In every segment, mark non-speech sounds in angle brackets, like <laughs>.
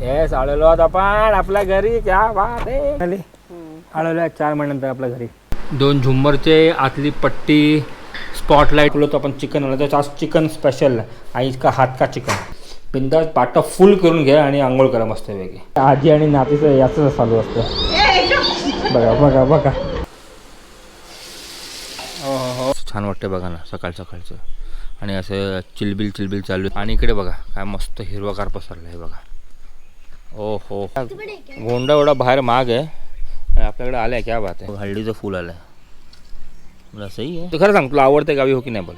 Yes आलेलो आहोत आपण आपल्या घरी क्या बात आहे. आले. आलेलो आहे चार महिन्यानंतर आपल्या घरी. दोन झुंमरचे आतली पट्टी स्पॉटलाईट बोलतो आपण चिकन आलं तर आज चिकन स्पेशल आईच का हात का चिकन? बिंदास पाटा फुल करून घ्या आणि आंघोळ करा मस्त वेगळी आजी आणि नातीचं याच चालू असतं. बघा बघा बघा. हो छान वाटतं बघा ना सकाळ सकाळचं. आणि असं चिलबिल चिलबिल चालू आहे. आणि इकडे बघा काय मस्त हिरवागार पसरलं आहे बघा. ओ हो गोंडा एवढा बाहेर माग आहे. आपल्याकडे आलाय क्या बात आहे. हळदीचं फुल आलंय. मला सही आहे. तू खरं सांग तुला आवडतं गावी हो की नाही बोल?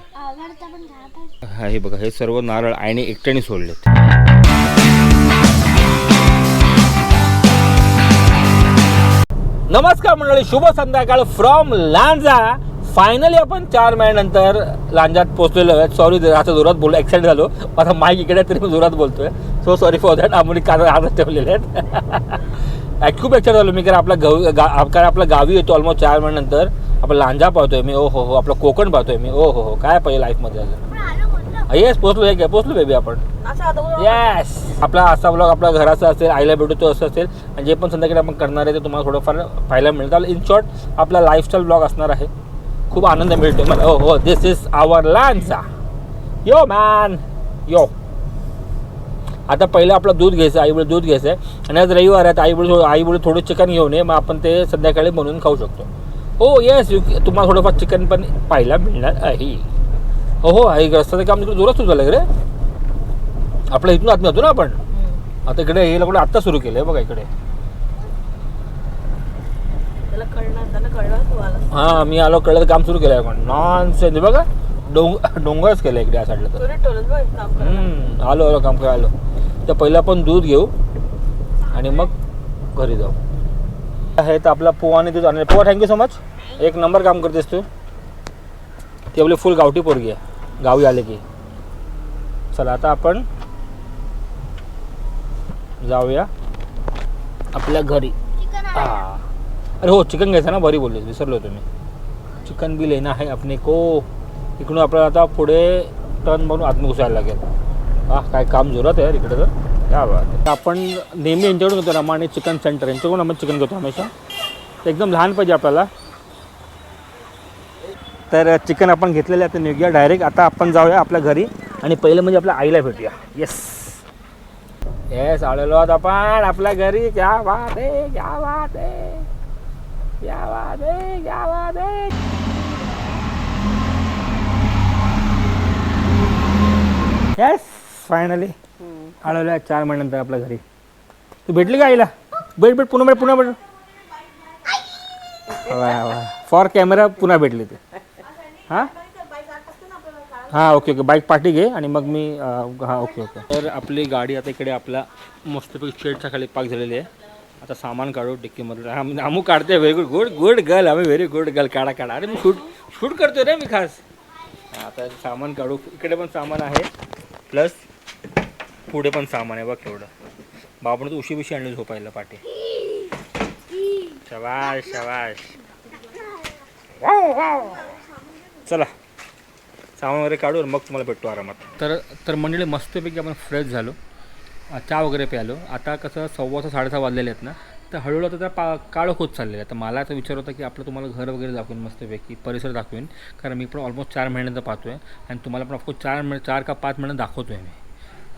हा हे बघा हे सर्व नारळ आईने एकट्याने सोडलेत. नमस्कार मंडळी शुभ संध्याकाळ फ्रॉम लांजा. फायनली आपण चार महिन्यानंतर लांजात पोहोचलेलो आहे सॉरी आता जोरात बोललो एक्साइट झालो. माझा माईक इकडे आहे तरी मी जोरात बोलतोय. सो सॉरी फॉर दॅट आम्ही कान हातात ठेवलेले आहेत. <laughs> खूप एक्साइट झालो मी कारण आपला गाव गा कारण आपला गावी येतो ऑलमोस्ट चार महिन्यानंतर आपण लांजा पाहतोय मी. ओ हो हो आपलं कोकण पाहतोय मी. ओ हो हो काय पाहिजे लाईफमध्ये अजून? येस पोचलो आहे पोचलो बेबी आपण. येस आपला असा ब्लॉग आपल्या घराचा असेल आईला भेटू तो असं असेल आणि जे पण संध्याकाळी आपण करणार आहे ते तुम्हाला थोडंफार पाहायला मिळतं इन शॉर्ट आपला लाईफस्टाईल ब्लॉग असणार आहे. खूप आनंद मिळतो. मला हो हो दिस इज आवर लांचा यो मॅन यो आता पहिलं आपलं दूध घ्यायचं आई दूध घ्यायचं आहे आणि आज रविवार आहे आई बोल आई बोल थोडं चिकन घेऊन ये मग आपण ते संध्याकाळी बनवून खाऊ शकतो. हो येस यू तुम्हाला थोडंफार चिकन पण पाहायला मिळणार आहे. हो हो आई रस्त्याचं काम तिकडे जोरात सुरू झालं रे. आपल्या इथून आत नव्हतो ना आपण आता इकडे हे लोक आत्ता सुरू केलंय बघा इकडे. कळणार त्याला कळणार तुम्हाला हा मी आलो कळलं काम सुरू केलंय आपण. नॉन सेन्स बघा. डोंग डोंगरच केलं इकडे या साईडला तर. तुला टोलत बघ काम कर. हम्म, आलो आलो काम करायला आलो. तर पहिलं आपण दूध घेऊ आणि मग घरी जाऊ. आहे तर आपला पोहा आणि दूध आणले. Poha thank you so much एक नंबर काम करतेस तू. ती आपली फुल गावठी पोरगी आहे. गावी आले की. चला आता आपण जाऊया आपल्या घरी. चिकन हा. अरे हो चिकन घ्यायचं ना बरी बोलले विसरलो होतो मी चिकन बी लेना आहे अपने को. इकडून आपल्याला आता पुढे टर्न बनून आतमध्ये घुसायला लागेल. हा काय काम जोरात आहे इकडे तर. काय बात आहे. आपण नेहमी यांच्याकडून घेतो रमा आणि चिकन सेंटर यांच्याकडून आपण चिकन घेतो हमेशा. ते एकदम लहान पाहिजे आपल्याला. तर चिकन आपण घेतलेलं आहे आता निघूया डायरेक्ट आता आपण जाऊया आपल्या घरी. आणि पहिलं म्हणजे आपल्या आईला भेटूया. येस येस आलेलो आहोत आपण आपल्या घरी. क्या बात आहे क्या बात आहे. आहे क्या बात आहे येस फायनली आलेलो आहे चार महिन्यानंतर आपल्या घरी. तू भेटली का आईला? भेट भेट पुन्हा भेट पुन्हा भेट. वा वा. फॉर कॅमेरा पुन्हा भेटली ते. हां? हां ओके ओके बाईक पाठी घे आणि मग मी हां ओके ओके तर आपली गाडी आता इकडे आपला मस्तपैकी शेडच्या खाली पार्क झालेली आहे. आता सामान काढू डिक्कीमधलं आम्ही आमू काढते very good good good girl आम्ही व्हेरी गुड गर्ल काढा काढा. अरे मी शूट शूट करतो रे मी खास. आता सामान काढू. इकडे पण सामान आहे. प्लस पुढे पण सामान आहे बघ केवढं बाबानं तू उशी बिशी आणली झोपायला पाठी. शबाश शवाश वाव, वाव. चला. सामान वगैरे काढू मग तुम्हाला भेटतो आरामात. तर तर मंडळी मस्तपैकी आपण फ्रेश झालो. चहा वगैरे प्यालो. आता कसं सव्वा सहा साडेसहा वाजलेले आहेत ना तर हळूहळू आता त्या पा काळं होत चाललेलं आहे. तर मला आता विचार होता की आपलं तुम्हाला घर वगैरे दाखवेन मस्तपैकी परिसर दाखवेन. कारण मी पण ऑलमोस्ट चार महिन्यांचा पाहतो आहे आणि तुम्हाला पण ऑफकोर्स चार महिने चार का पाच महिने दाखवतो आहे मी.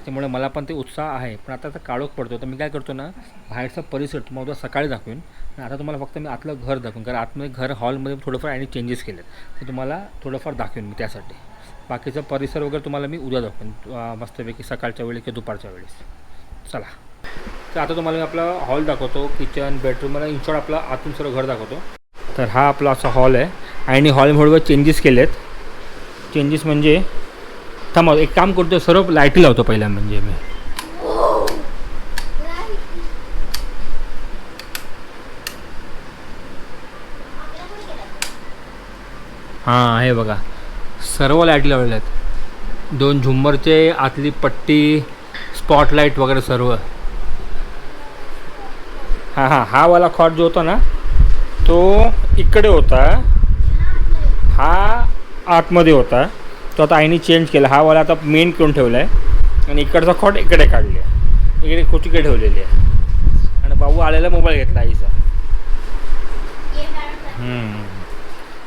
त्यामुळे मला पण ते उत्साह आहे. पण आता आता काळोख पडतो तर मी काय करतो ना बाहेरचा परिसर तुम्हाला उद्या सकाळी दाखवेन. आणि आता तुम्हाला फक्त मी आतलं घर दाखवेन. कारण आतमध्ये घर हॉलमध्ये थोडंफार आणि चेंजेस केलेत. ते तुम्हाला थोडंफार दाखवेन मी त्यासाठी. बाकीचा परिसर वगैरे तुम्हाला मी उद्या दाखवेन मस्तपैकी सकाळच्या वेळी किंवा दुपारच्या वेळेस. चला. तर आता तुम्हाला मी आपला हॉल दाखवतो किचन बेडरूम आणि इनशॉर्ट आपला आतून सर्व घर दाखवतो. तर हा आपला असा हॉल आहे आणि हॉलमुळे चेंजेस केले आहेत चेंजेस म्हणजे थांबा एक काम करतो सर्व लाईटी लावतो पहिल्या म्हणजे मी. हां हे बघा. सर्व लाईटी लावलेल्या आहेत. दोन झुंबरचे आतली पट्टी स्पॉटलाईट वगैरे सर्व. हां हां हा वाला खॉट जो होता ना तो इकडे होता. हा आतमध्ये होता. तो आता आईने चेंज केला. हा वाला आता मेन करून ठेवला आहे आणि इकडचा खॉट इकडे काढले. इकडे खोचिके ठेवलेली. आहे आणि भाऊ आलेला मोबाईल घेतला आईचा.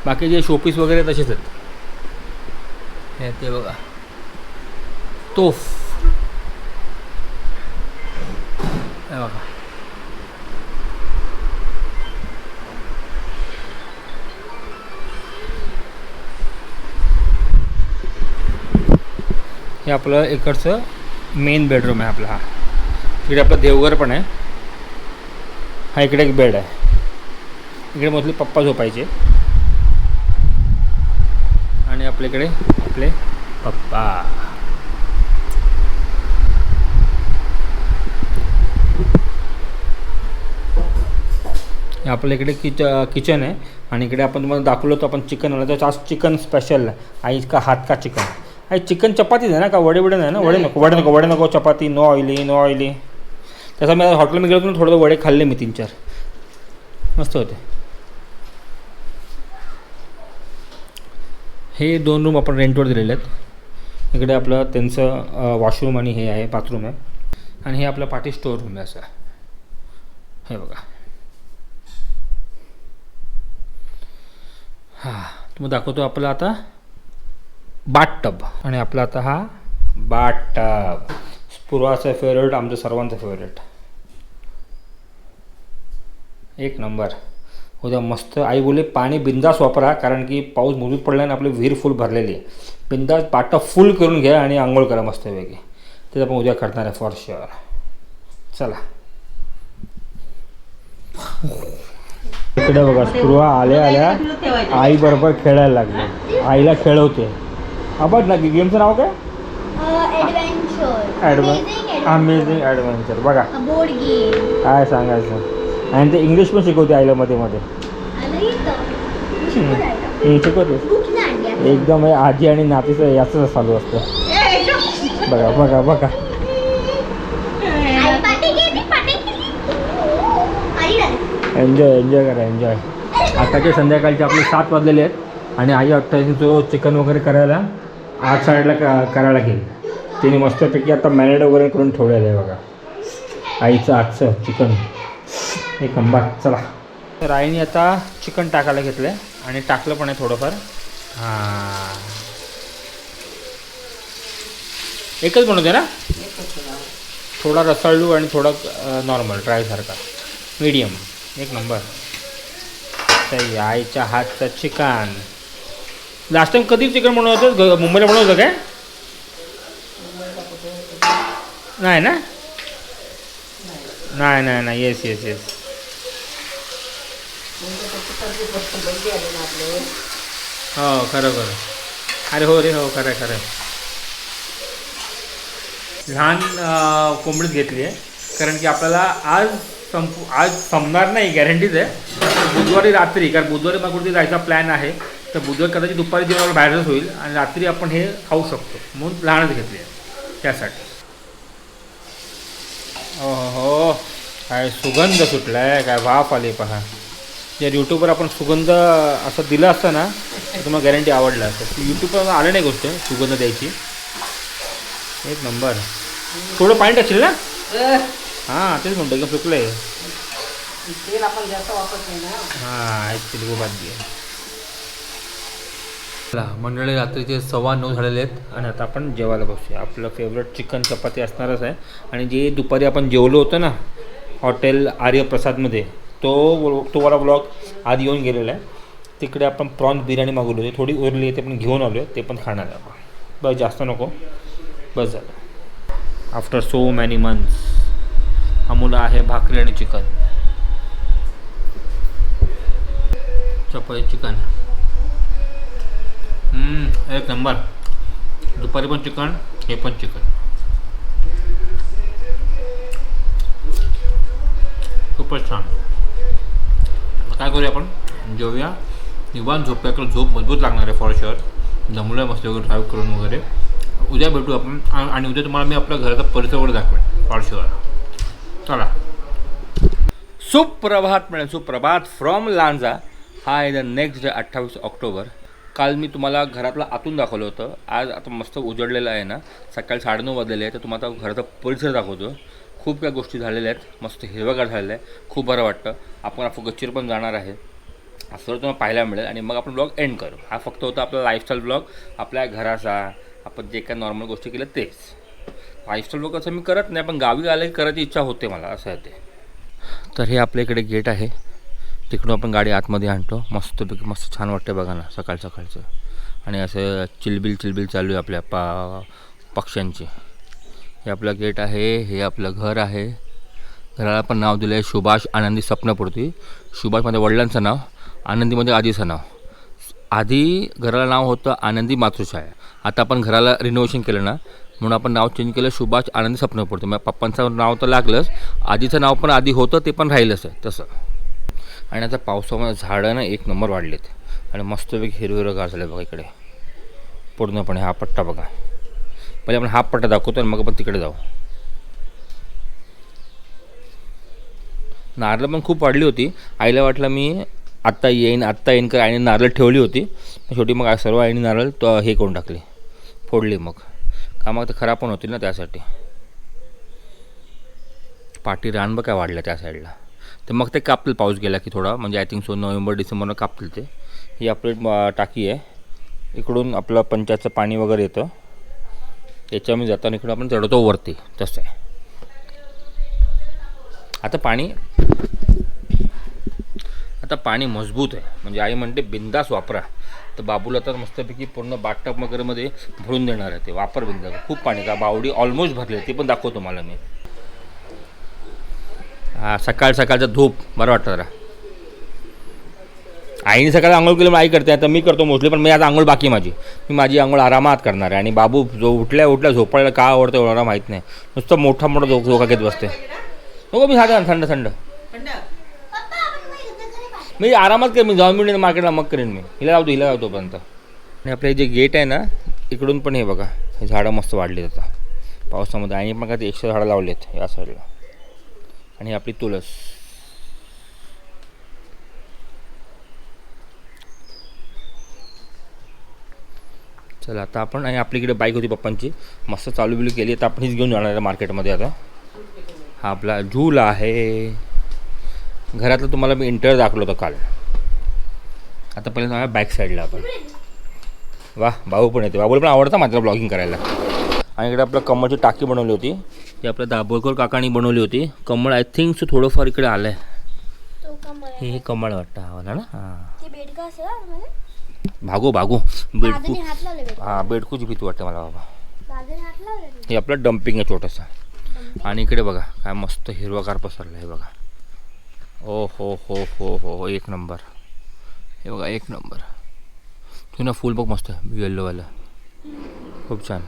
बाकी जे शोपीस वगैरे तसेच आहेत. हे ते बघा तोफ हे बघा हे आपलं इकडचं मेन बेडरूम आहे आपला हा. इकडे आपलं देवघर पण आहे. हा इकडे एक बेड आहे. इकडे मोस्टली पप्पा झोपायचे. आणि आपल्याकडे आपले पप्पा आपल्या इकडे किच किचन आहे आणि इकडे आपण तुम्हाला दाखवलं होतं आपण चिकन आलं तर आज चिकन स्पेशल आहे आई का हात का चिकन आई चिकन चपातीच आहे ना का वडे वडे नाही ना वडे नको वडे नको वडे नको chapati no oily no oily तसं मी हॉटेलमध्ये गेलो थोडं वडे खाल्ले मी तीन चार। मस्त होते। हे दोन रूम आपण रेंटवर दिलेले आहेत. इकडे आपलं त्यांचं वॉशरूम आणि हे आहे बाथरूम आहे. आणि हे आपलं पाठी स्टोअर रूम आहे असं हे बघा. हां तुम्ही दाखवतो आपलं आता बाटटब आणि आपला आता हा बाट टब पूर्वाचं फेवरेट आमचं सर्वांचं फेवरेट एक नंबर उद्या मस्त आई बोलले पाणी बिंदास वापरा कारण की पाऊस मुजूत पडला आणि आपली विहीर फुल भरलेली आहे. बिंदास बाटा फुल करून घ्या आणि आंघोळ करा मस्तपैकी. ते आपण उद्या करणार आहे फॉर शुअर चला. इकडे बघा स्पृहा आल्या आल्या. आई बरोबर खेळायला लागले. आईला खेळवते. आपण ना गेमचं नाव काय? ॲडव्हेंचर अमेझिंग ॲडव्हेंचर बघा. काय सांगायचं? आणि ते इंग्लिश पण शिकवते आईला मध्ये मध्ये. शिकवते एकदम हे आजी आणि नातीचं याच चालू असतं. बघा बघा बघा. एन्जॉय एन्जॉय करा एन्जॉय आताचे संध्याकाळचे आपले सात वाजलेले आहेत आणि आई वाटतं जो चिकन वगैरे करायला आठ साईडला क करायला घेईल तिने मस्तपैकी आता मॅरिनेट वगैरे करून ठेवलेलं आहे बघा. आईचं आजचं चिकन. एक नंबर चला. तर आईने आता चिकन टाकायला घेतलं आहे आणि टाकलं पण आहे थोडंफार. हां. एकच बनवते ना? थोडा रसाळू आणि थोडा नॉर्मल ड्रायसारखा मीडियम एक नंबर. सही आईच्या हातचं चिकन. लास्ट टाइम कधी चिकन बनवत होतं मुंबईला बनवत होतं काय? नाही ना? नाही नाही नाही. येस येस येस हो खरं खरं. अरे हो रे हो खरं खरं. लहान कोंबडीच घेतली आहे. कारण की आपल्याला आज संपू आज संपणार नाही गॅरंटीच आहे. बुधवारी रात्री कारण बुधवारी मग कुठे जायचा प्लॅन आहे. तर बुधवारी कदाचित दुपारी जेव्हा बाहेरच होईल आणि रात्री आपण हे खाऊ शकतो. म्हणून लहानच घेतली आहे. त्यासाठी. हो हो काय सुगंध सुटला आहे काय वाफ आली पहा. जर यूट्यूबवर आपण सुगंध असं दिलं असतं ना तर तुम्हाला गॅरंटी आवडलं असतं. यूट्यूबवर आलं नाही गोष्ट सुगंध द्यायची. एक नंबर थोडं पाणी टाकशील ना? हां तेच म्हणतो एकदम सुकलं आहे तेल आपण जास्त वापरत नाही ना. हां बात चला मंडळी रात्रीचे सव्वा नऊ झालेले आहेत. आणि आता आपण जेवायला बसूया. आपलं फेवरेट चिकन चपाती असणारच आहे. आणि जे दुपारी आपण जेवलो होतं ना हॉटेल आर्यप्रसादमध्ये तो तो वाला ब्लॉग आधी येऊन गेलेला आहे. तिकडे आपण प्रॉन्स बिर्याणी मागवली होती. थोडी उरली आहे ते पण घेऊन आलो आहे ते पण खाणार आहे आपण. बस जास्त नको. बस झालं. आफ्टर सो मॅनी मंथ्स अमूला आहे भाकरी आणि चिकन चपाती चिकन एक नंबर. दुपारी पण चिकन हे पण चिकन खूपच छान. काय करूया आपण? जेवूया. झोप झोपूया कारण झोप मजबूत लागणार आहे फॉर शुअर जमलं मस्त वगैरे ड्राईव्ह करून वगैरे. उद्या भेटू आपण. आणि उद्या तुम्हाला मी आपल्या घराचा परिसर वगैरे दाखवेन फॉर शुअर चला. सुप्रभात मिळेल सुप्रभात फ्रॉम लांजा. हा आहे द नेक्स्ट डे अठ्ठावीस ऑक्टोबर. काल मी तुम्हाला घरातलं आतून दाखवलं होतं. आज आता मस्त उजडलेलं आहे ना. सकाळी साडेनऊ वाजलेले आहे तर तुम्हाला घराचा परिसर दाखवतो. खूप काही गोष्टी झालेल्या आहेत. मस्त हिरवंगार झालेलं आहे. खूप बरं वाटतं. आपण आपण गच्चीवर पण जाणार आहे. असं तुम्हाला पाहायला मिळेल. आणि मग आपण ब्लॉग एंड करू. हा फक्त होता आपला लाईफस्टाईल ब्लॉग आपल्या घराचा आपण जे काय नॉर्मल गोष्टी केल्या तेच. लाईफस्टाईल ब्लॉग असं मी करत नाही पण गावी आलं की करायची इच्छा होते मला असं आहे ते. तर हे आपल्या इकडे गेट आहे. तिकडून आपण गाडी आतमध्ये आणतो. मस्तपैकी मस्त छान वाटते बघा ना सकाळ सकाळचं. आणि असं चिलबिल चिलबिल चालू आहे आपल्या पा पक्ष्यांची. हे आपलं गेट आहे हे आपलं घर आहे. घराला पण नाव दिलं आहे सुभाष आनंदी स्वप्नपूर्ती सुभाषमध्ये वडिलांचं नाव आनंदीमध्ये आजीचं नाव. आधी घराला नाव होतं आनंदी मातृछाया आता आपण घराला रिनोव्हेशन केलं ना म्हणून आपण नाव चेंज केलं सुभाष आनंदी स्वप्नपूर्ती मग पप्पांचं नाव तर लागलंच आजीचं नाव पण आधी होतं ते पण राहिलंच आहे तसं. आणि आता पावसामध्ये झाडं ना एक नंबर वाढलेत. आणि मस्तपैकी हिरवं हिरवं गार झालं बघा इकडे. पूर्णपणे हा पट्टा बघा. म्हणजे आपण हा पट्टा दाखवतो आणि मग आपण तिकडे जाऊ. नारळ पण खूप वाढली होती. आईला वाटलं मी आत्ता येईन आत्ता येईन का आईने नारळ ठेवली होती. शेवटी मग सर्व आईने नारळ तो हे करून टाकले फोडली मग. का मग ते खराब पण होतील ना त्यासाठी. पाठी रान बघ काय वाढलं त्या साईडला तर मग ते कापतील पाऊस गेला की थोडा. म्हणजे आय थिंक सो नोव्हेंबर डिसेंबरनं कापतील ते. ही आपली टाकी आहे. इकडून आपलं पंचायतचं पाणी वगैरे येतं. त्याच्यामध्ये जाताना इकडं आपण चढवतो वरती. तसं आहे. आता पाणी आता पाणी मजबूत आहे. म्हणजे आई म्हणते बिंदास वापरा. तर बाबूला तर मस्तपैकी पूर्ण बाटप वगैरेमध्ये भरून देणार आहे ते. वापर बिंदास. खूप पाणी का बावडी ऑलमोस्ट भरली आहे. ते पण दाखवतो मला मी. हा सकाळ सकाळचा धूप. बरं वाटतं जरा. आईने सकाळी आंघोळ केली आई करते. आता मी करतो मोस्टली पण मी आता आंघोळ बाकी माझी. मी माझी आंघोळ आरामात करणार आहे. आणि बाबू जो उठल्या उठल्या झोपायला का आवडतं एवढा माहीत नाही. नुसतं मोठा मोठा झोक झोका घेत बसते. नको मी साधारण थंड थंड. मी आरामात करेन मी जाऊन मिळेन मार्केटला मग करेन मी. हिला लावतो हिला लावतो तोपर्यंत आणि आपलं जे गेट आहे ना इकडून पण हे बघा. हे झाडं मस्त वाढली आता. पावसामध्ये आणि पण काय ते एकशे झाडं लावलेत या साईडला आणि आपली तुळस. चला आता आपण आणि आपली इकडे बाईक होती पप्पांची. मस्त चालू बिलू केली. तर आपण हीच घेऊन जाणार आहे मार्केटमध्ये आता. हा आपला झूला आहे. घरातलं तुम्हाला मी इंटर दाखवलं होतं काल. आता पहिले जाऊया बॅक साईडला आपण. वा भाऊ पण येते बाबूला पण आवडतं माझ्या ब्लॉगिंग करायला. आणि इकडे आपलं कमळची टाकी बनवली होती. ती आपल्या दाभोळकर काकांनी बनवली होती. कमळ आय थिंक सो थोडंफार इकडे आलं आहे. हे कमळ वाटतं हा. वाला ना हां भागो भागो. बेडकू हां बेडकूची भीती वाटते मला बाबा. हे आपलं डम्पिंग आहे छोटंसं. आणि इकडे बघा काय मस्त हिरवागार पसरलं आहे बघा. ओ हो हो हो हो हो एक नंबर. हे बघा एक नंबर. तू ना फूल बघ मस्त येल्लोवालं खूप छान.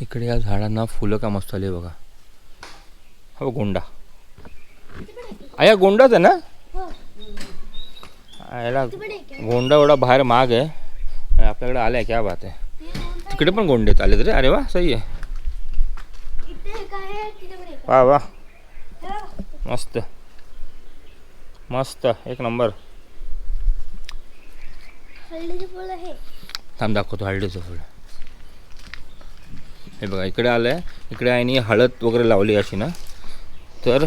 इकडे या झाडांना फुलं का मस्त आली बघा. हो गोंडा. आया गोंडाच आहे ना? हो. याला आहे. गोंडा एवढा बाहेर माग आहे. आपल्याकडे आलाय क्या बात आहे? तिकडे पण गोंडे आले रे अरे वा सही आहे. आहे वा वा. आहे. मस्त. मस्त. एक नंबर. आहे. थांब दाखवतो हळदीचं फुल. हे बघा इकडे आलं आहे इकडे आहे हळद वगैरे लावली अशी ना. तर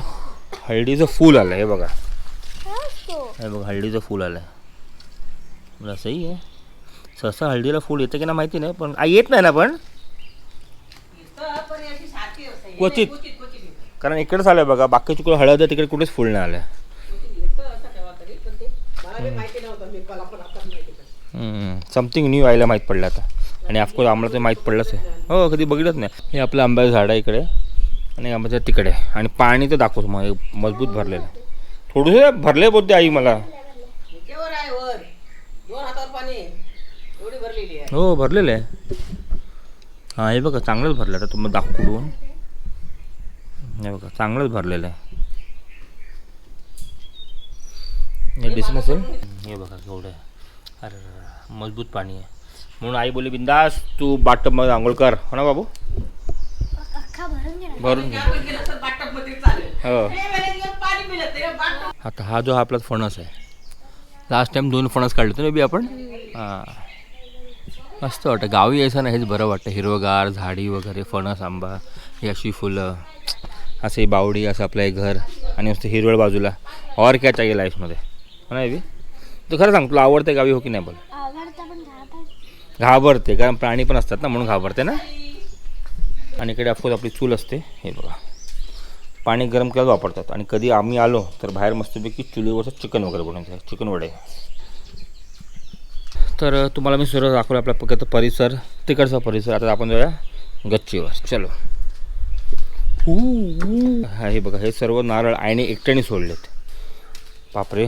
हळदीचं फूल आलं हे बघा. हे बघा हळदीचं फूल आलं आहे मला सही आहे. सहसा हळदीला फूल येतं की ना माहिती नाही पण येत नाही ना पण? क्वचित. कारण इकडेच आलं बघा बाकीची कुठे हळद आहे तिकडे कुठेच फुल नाही आलं. समथिंग न्यू आयला माहीत पडलं आता. आणि ऑफकोर्स आम्हाला ते माहीत पडलंच आहे. हो कधी बघितलंच नाही. हे आपलं आंब्याचं झाड आहे इकडे. आणि आंब्याचं तिकडे. आणि पाणी तर दाखवतो मग मजबूत भरलेलं थोडंसं भरले बोलते आई मला. इथेवर आहे वर? दोन हातावर पाणी एवढी भरलेली आहे. हो भरलेलं आहे. हां हे बघा चांगलंच भरलं. आता तुम्हाला दाखवून हे बघा चांगलंच भरलेलं आहे. हे दिसत नसेल हे बघा केवढं आहे. अरे मजबूत पाणी आहे. म्हणून आई बोलली बिंदास तू बाटमध्ये आंघोळ कर. हो ना बाबू? भरून घे हो. आता हा जो हा आपला फणस आहे. लास्ट टाइम दोन फणस काढले होते ना बी आपण? हां. मस्त वाटतं. गावी यायचं ना हेच बरं वाटतं. हिरवगार झाडी वगैरे फणस आंबा ही अशी फुलं असं ही बावडी असं आपलं हे घर आणि नुसतं हिरवळ बाजूला. और क्या चाहिए लाईफमध्ये हो ना बी? तू खरं सांग तुला आवडते गावी हो की नाही बोल? आवडतं पण घाबरत. घाबरते कारण प्राणी पण असतात ना म्हणून घाबरते ना? आणि इकडे आपली चूल असते. हे बघा. पाणी गरम केल्यावर वापरतात. आणि कधी आम्ही आलो तर बाहेर मस्तपैकी चुलीवरचं चिकन वगैरे बनवून चिकन वडे. तर तुम्हाला मी सर्व दाखवलं आपल्या पकडतं परिसर तिकडचा परिसर. आता आपण जाऊया गच्चीवर. चलो. हा हे बघा हे सर्व नारळ आईने एकट्याने सोडलेत. बापरे.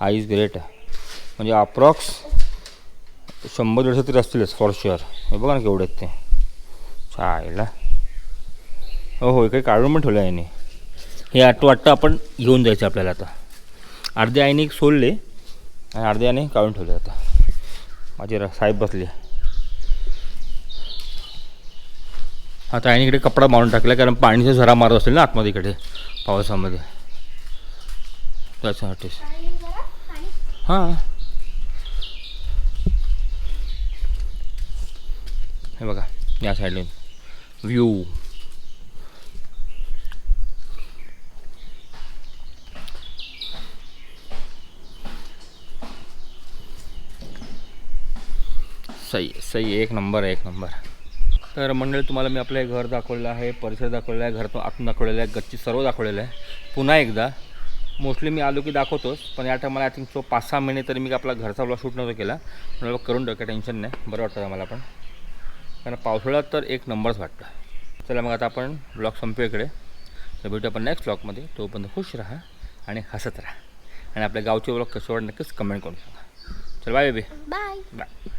I is great. म्हणजे अप्रॉक्स शंभर दीडशे तरी असतीलच फॉर शुअर हे बघा ना केवढे आहेत ते. चायला. हो हो इकडे काढून पण ठेवलं आईने हे आटो वाटतं आपण घेऊन जायचं आपल्याला आता. अर्धे आईने एक सोडले आणि अर्धे आईने काढून ठेवले आता. माझे र साहेब बसले. आता आईने इकडे कपडा मारून टाकला कारण पाणीचा झरा मारत असेल ना आतमध्ये इकडे पावसामध्ये. त्याच्यासाठी. हां. हे बघा या साईडने व्ह्यू सही सही एक नंबर आहे एक नंबर. तर मंडळी तुम्हाला मी आपलं हे घर दाखवलेलं आहे परिसर दाखवलेला आहे घरातून आतून दाखवलेलं आहे गच्ची सर्व दाखवलेलं आहे. पुन्हा एकदा मोस्टली मी आलो की दाखवतोच पण या टायमाला आय थिंक सो पाच सहा महिने तरी मी आपला घरचा ब्लॉग शूट नव्हतं केला म्हणून करून टाका टेन्शन नाही. बरं वाटतं मला पण. कारण पावसाळ्यात तर एक नंबरच वाटतं. चला मग आता आपण ब्लॉग संपू इकडे. तर भेटू आपण नेक्स्ट ब्लॉगमध्ये तोपर्यंत खुश राहा आणि हसत राहा. आणि आपल्या गावचे ब्लॉग कसे वाटत नक्कीच कमेंट करून सांगा. चल बाय बेबी बाय बाय